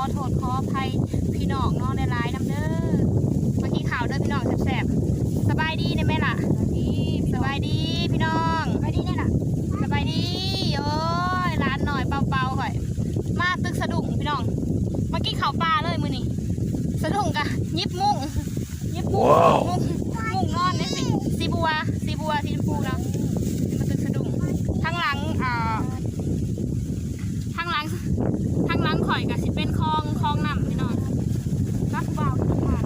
อโทษขออภัยพี่น้องเน้องในไลน์นำเด้อมากินข้าวเด้อพี่น้องแซ่บๆสบายดีได้ไหมล่ะสบายดีพี่น้องสบายดีเนี่ยล่ะสบายดีโอ้ยร้านหน่อยเปล่าๆค่อย มาตึกสะดุ้งพี่น้องมากินข้าวปลาเลยมื้อนี้สะดุ้งกะยิบมุ้งยิบมุ้งมุ้งมุ้งนอนในสีสีบัวสีบัวสีชมพูเนาะมาตึกสะดุ้งทางหลังอ่าทางหลังทางหลังข่อยกะสิเป็นคลองคลองน้ำพี่น้องรักเบาทุกคน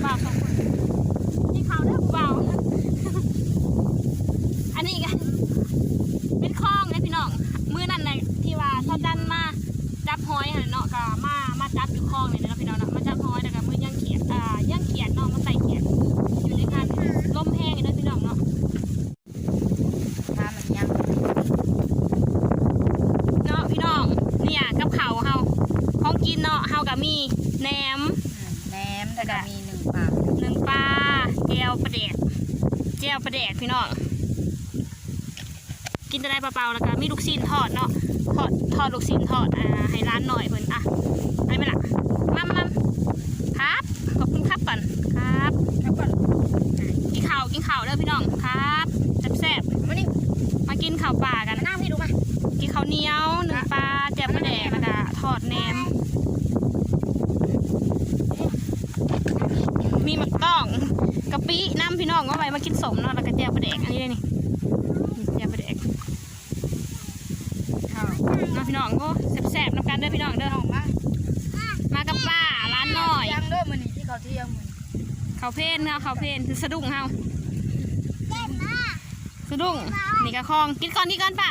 เบาสองคนนี่เขาเด้อเบา อันนี้กัน เป็นคลองเลยพี่น้อง มือนั่นเลยที่ว่าถ้าดันมาจับหอยหั่นเนาะก็มามาจับอยู่คลองนี่เนาะพี่น้องเนาะมาจับหอยแล้วก็มือย่างเขียดอ่าย่างเขียดเนาะมาใส่เขียดอยู่ในงานลมแห้งเลยพี่น้องเนาะ มามันยัง เนาะพี่น้องเนี่ยกับเขาวเฮาของ กินเนาะเฮาก็มีแหนมแหนมแต่ก็มีหนึ่งปากหนึ่งปลาแก้วปลาแดกแก้วปลาแดกพี่น้องกินจะได้เปล่าๆแล้วก็มีลูกชิ้นทอดเนาะทอดทอดลูกชิ้นทอดอ่าให้ร้านหน่อยเพิ่นอะได้ไหมล่ะมัมมัมครับขอบคุณครับก่อนครับแล้วก็กินข้าวกินข้าวเด้อพี่น้องครับแซ่บมานี่ๆมากินข้าวปลากันมานั่งพี่ดูมากินข้าวเหนียวหนึ่งปลาแจ่วปลาแดกแล้วก็ทอดแหนม มีหมักต้องกะปิน้ำพี่น้องก็ไว้มากินสมเนาะแล้วก็แจ่วปลาแดกอันนี้เลยนี่แจ่วปลาแดกข้าวนาพี่น้องก็แซ่บๆน้ำกันเด้อพี่น้องเด้อออกมามากับป้าร้านหน้อยยังเด้อมื้อนี้ที่เขาเที่ยงมื้อนเขาเพนเนาะเขาเพนสะดุ้งเฮาสะดุ้งนี่ก็คลองกินก่อนกินก่อนป่ะ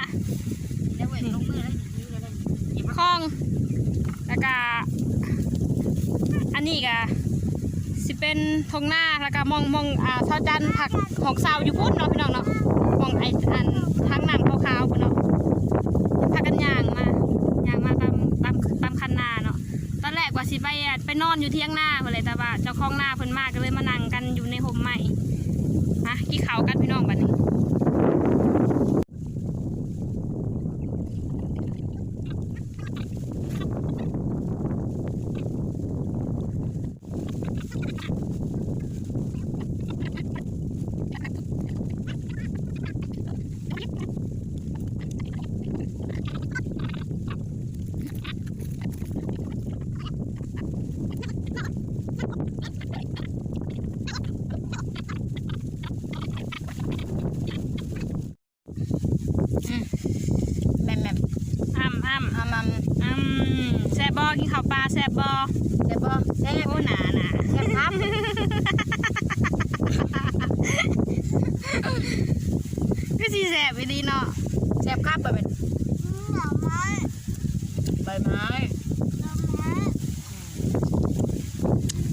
แล้วเว้ยลงอแล้วนิ้วแล้วหยิบมาคลองแล้วก็อันนี้ก็ สิเป็นทงหน้าแล้วก็มองมองอ่าเสาจันทร์ผักหอกเสาอยู่พุ่นเนาะพี่น้องเนาะมองไอ้อันทางหนังขาวๆพุ่นเนาะพากันย่างมาย่างมาตามตามตามคันนาเนาะตอนแรกว่าสิไปอะไปนอนอยู่เที่ยงหน้าเพิ่นเลยแต่ว่าเจ้าของหน้าเพิ่นมาก็เลยมานั่งกันอยู่ในห่มใหม่มากี่เขากันพี่น้องบัดนี้ แม่มแม่ม อ้ำอ้ำ อามัม อืมแซ่บบ่กินข้าวปลาแซ่บบ่ แซ่บบ่แซ่บ โอ้หนาหนา แซ่บครับ ก็สิแซ่บไปดีเนาะ แซ่บครับไปเป็นใบไม้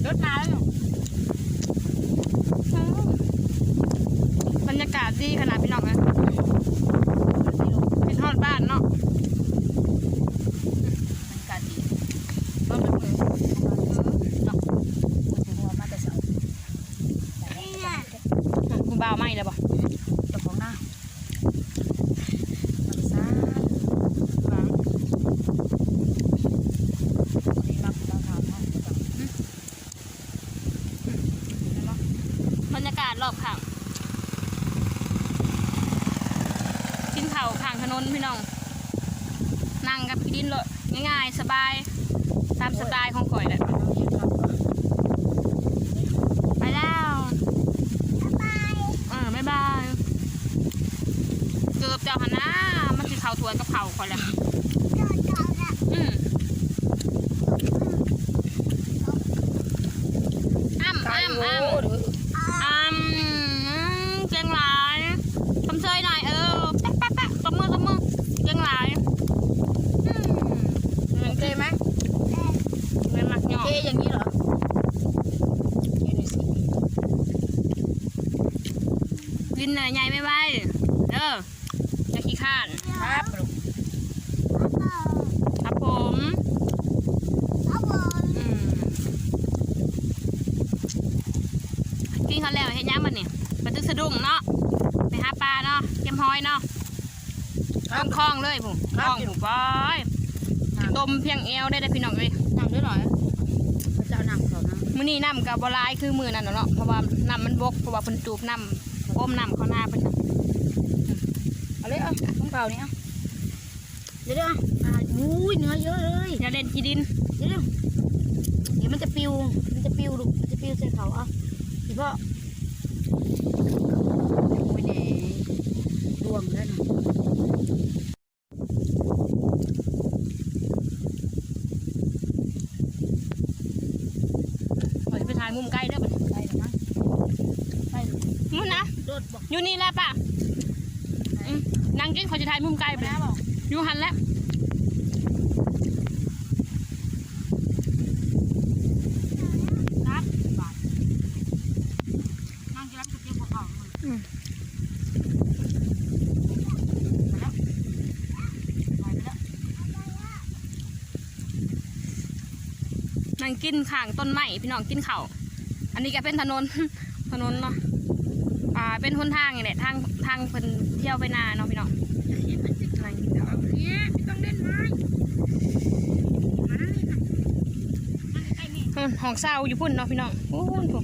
ร ถมาแล้วบรรยากาศดีขนาดพี่น้องนะเป็นทอดบ้านเนาะ มันกาดีมันเป็นมือเนาะมันหัวมาแต่เช้า คุณบ่าวไหมเลยบ่ เจ้าของหน้ามันซ่าฟังดีมากเราทำให้แบบ บ รอบข้างกินข้าข้างถนนพี่น้อง นั่งกับพี่ดินเลยง่ายๆ สบาย ตามสไตล์ของข่อยแหละไปแล้วเออบ๊ายบาย เกือบเจ้าหันนะมันสิเข่าถวนกับเข่าข่อยแหละอืมอ้ำอ้ำอ้ำ อืมเก่งหลายทำเชยหน่อยเออแป๊ะแป๊ะแป๊ะตบมือตบมือเก่งหลายอืม โอเคไหม เป็นหมักหย โอ อก เคอย่างนี้เหรอยืนหน่อยสิ กินเนย ใหญ่ไม่ไหวเออจะขี้ข้านครับลูกครับผมอืมกินเขาวแล้วเห็นยังมันนี่ไปตึกสะดุ้งเนาะไปหาปลาเนาะเก็บหอยเนาะครัต้บนคลองเลยผมคครับลองผมไปโตต้มเพียงเอวได้ได้อพี่น้องเลยน้ำด้วยหน่อยเขาจะเอาน้ำเขานะมื้อนี้น้ำกับบหลายคือมื้อนั้นน่ะเนาะเพราะว่าน้ำมันบกเพราะว่าเพิ่นจูบน้ำ อ้มน้ำเข้าหน้าเพิ่นน่ะเอาเลยเอาของเปล่านี่เอาเดี๋ยวเดี๋ยวอะอ่าอุ้ยเนื้อเยอะเลยอย่าเล่นกีดินเดี๋ยวเดี๋ยวเดี๋ยวมันจะปิวมันจะปิวลูกมันจะปิวใส่เขาอะพี่พ่อโอ้ยแหน่รวมแล้วนะ ขอจะไปถ่ายมุมใกล้เด้อบัดนี้ ไปหรือมั้งไปหรือ มื้อนะ โดดบอก อยู่นี่แหละป่ะอืมนั่ งกินขอจะถ่ายมุมใกลไปแล้วบอยู่หันแล้วนั่งกินข้างต้นไม้พี่น้องกินเข้าอันนี้ก็เป็นถนนถนนเนาะ เป็นหนทางนี่แหละทางทางเพิ่นเที่ยวไปนาเนาะพี่น้องนั่งกินข้าวเนี่ยไม่ต้องเล่นไม้มาเลยค่ะห้องเศร้าอยู่พุ่นเนาะพี่น้องโอ้ยผ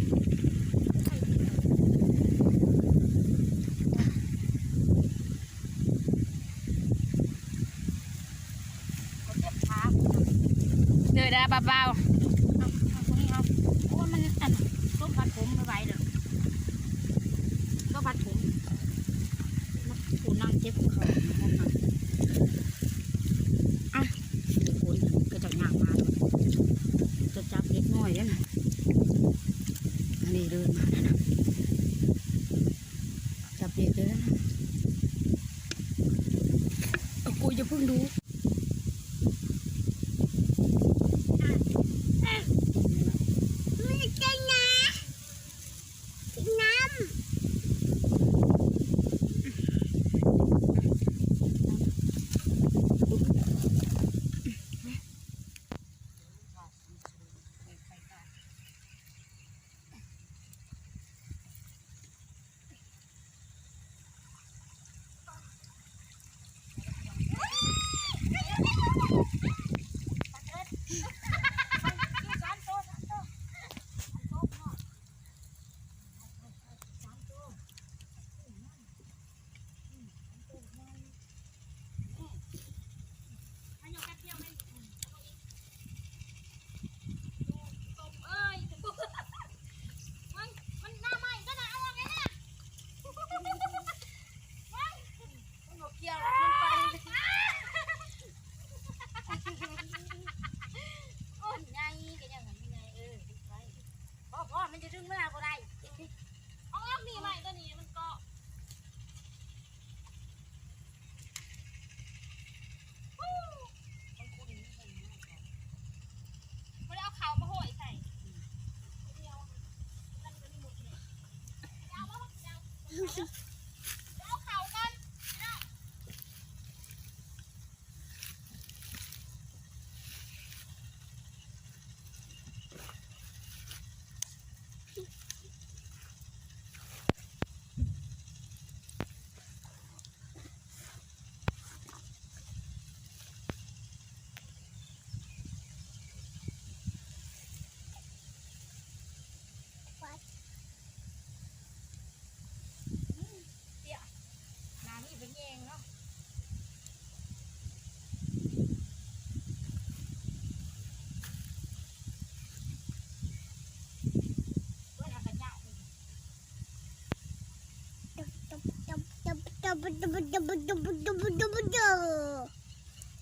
不动不动不动不动不动不动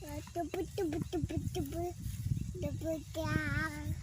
我就不动不动不动不动不动不动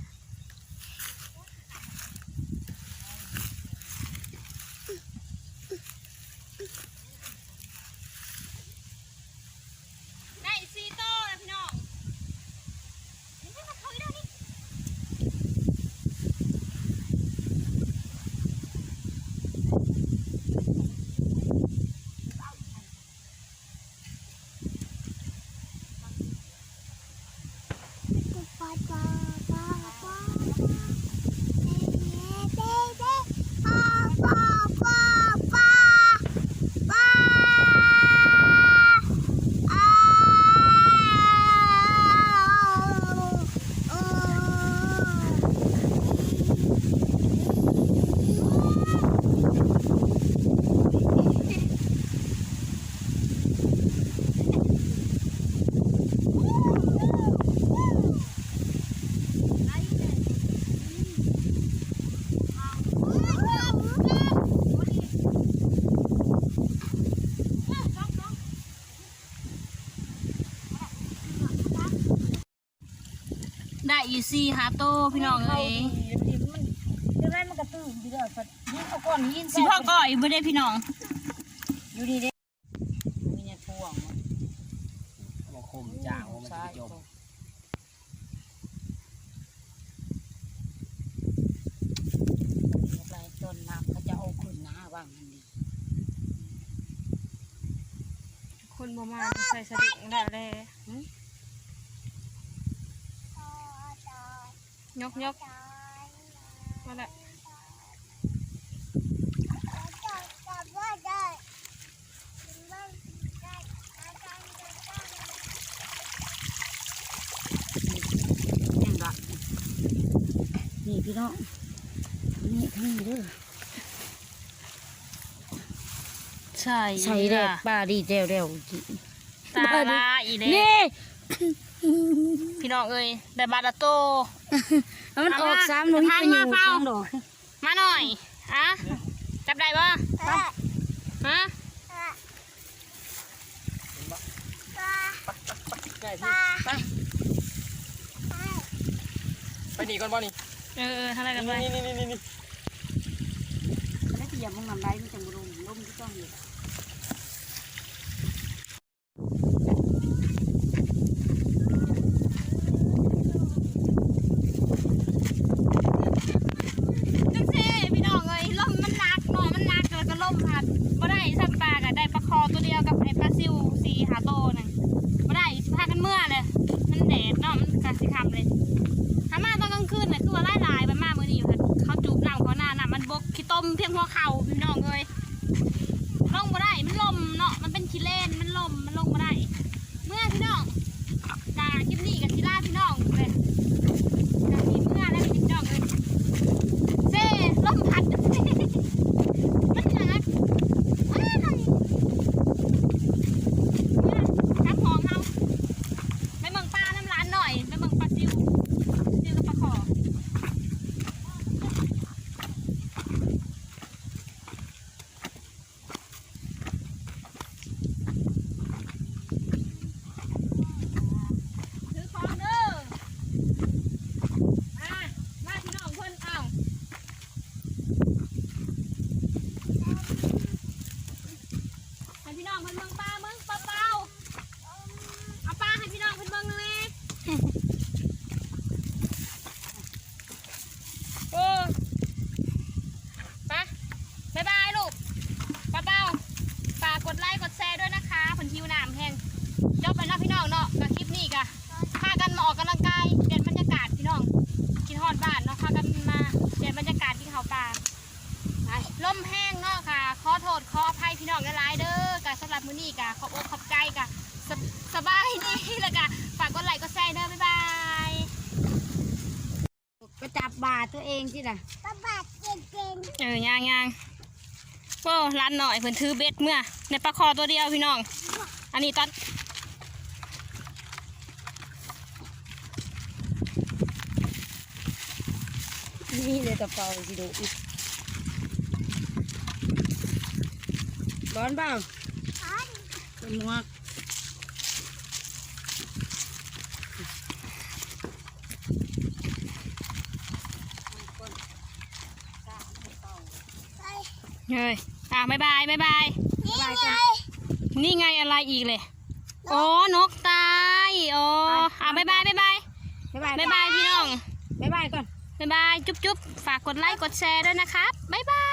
ได้อีซี่หาโตพี่น้องเอ้ยมันเดี๋ยวนั้นมันกระตื้นอยู่เด้อสัตว์ยิงเอาก่อนยิงสิพ่อก่อยบ่ได้พี่น้องอยู่ดีเด้มีเนี่ยทวงบอกคมจางว่ามันจะจมอะไรต้นน้ำเขาจะเอาขึ้นนะว่างมันดีคนบ่มาใส่สดิงแล้วแลย กยกมาละยังละนี่พี่น้องนี่ทั้งนี้เด้อใช่ใส่แดกปลาดีเดวเดวตาลาอีเด้นี่พี่น้องเอ้ยได้บาดาโต มันออกซ้ำหนูทางไปอยู่มาเฝ้าข้างดอกมาหน่อยอะจับได้ปะฮะใช่พี่ไปไปหนีก่อนบ่นี่เออเออทางไหนกันไปนี่นี่นี่นี่แล้วที่อย่ามึงนำไรมันจะมาลงลมที่ต้องอยู่จัาตัวเองที่น่ะเออย่างย่างโอ้ร้านหน่อยเพิ่นถือเบ็ดเมื่อ ในปลาคอตัวเดียวพี่น้อง อันนี้ตอนนี่เลยตะเปาสิดูอีกร้อนเปล่าเป็นมวก เฮ้ยอะบ๊ายบายบ๊ายบายบายก่อนนี่ไงอะไรอีกเลยโอ้นกตายโอ้อะบ๊ายบายบ๊ายบายบ๊ายบายบ๊ายบายพี่น้องบ๊ายบายก่อนบ๊ายบายจุ๊บจุ๊บฝากกดไลค์กดแชร์ด้วยนะครับบ๊ายบาย